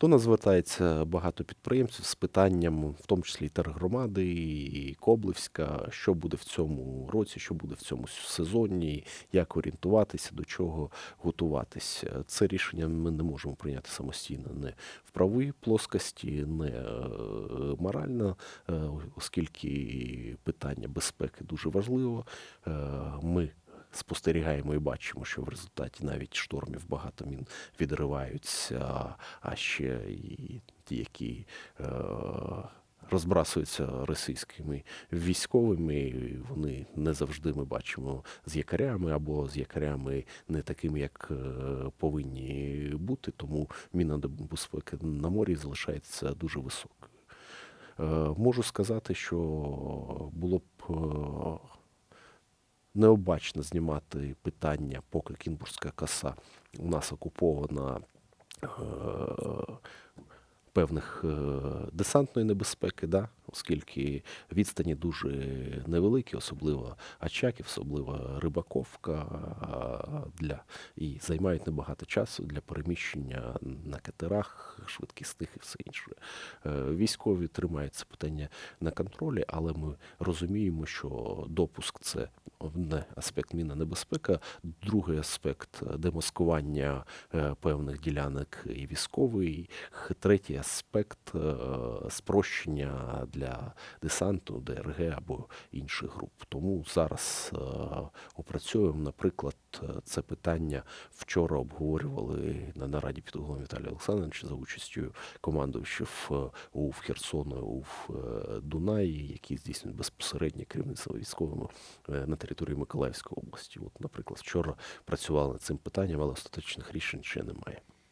До нас звертається? Багато підприємців з питанням, в тому числі і тергромади, і Коблевська, що буде в цьому році, що буде в цьому сезоні, як орієнтуватися, до чого готуватися. Це рішення ми не можемо прийняти самостійно не в правовій плоскості, не е, морально, е, оскільки питання безпеки дуже важливо. Е, Ми спостерігаємо і бачимо, що в результаті навіть штормів багато мін відриваються, а ще і ті, які е, розбрасуються російськими військовими, вони не завжди ми бачимо з якорями або з якорями не такими, як е, повинні бути. Тому міна безпеки на морі залишається дуже високою. Е, Можу сказати, що було б необачно знімати питання, поки Кінбурзька коса у нас окупована е, певних е, десантної небезпеки, да? оскільки відстані дуже невеликі, особливо Очаків, особливо Рибаковка для, і займають небагато часу для переміщення на катерах швидкісних і все інше. Е, Військові тримають це питання на контролі, але ми розуміємо, що допуск це одне аспект міна небезпека, другий аспект демаскування е, певних ділянок і військовий, третій аспект е, спрощення для десанту, ДРГ або інших груп. Тому зараз е, опрацьовуємо, наприклад, е, це питання вчора обговорювали на нараді під головою Віталія Олександровича за участю командувачів е, УВ Херсону, УВ Дунаї, які здійснюють безпосереднє керівництво військовими на території Миколаївської області. От, наприклад, вчора працювали над цим питанням, але остаточних рішень ще немає.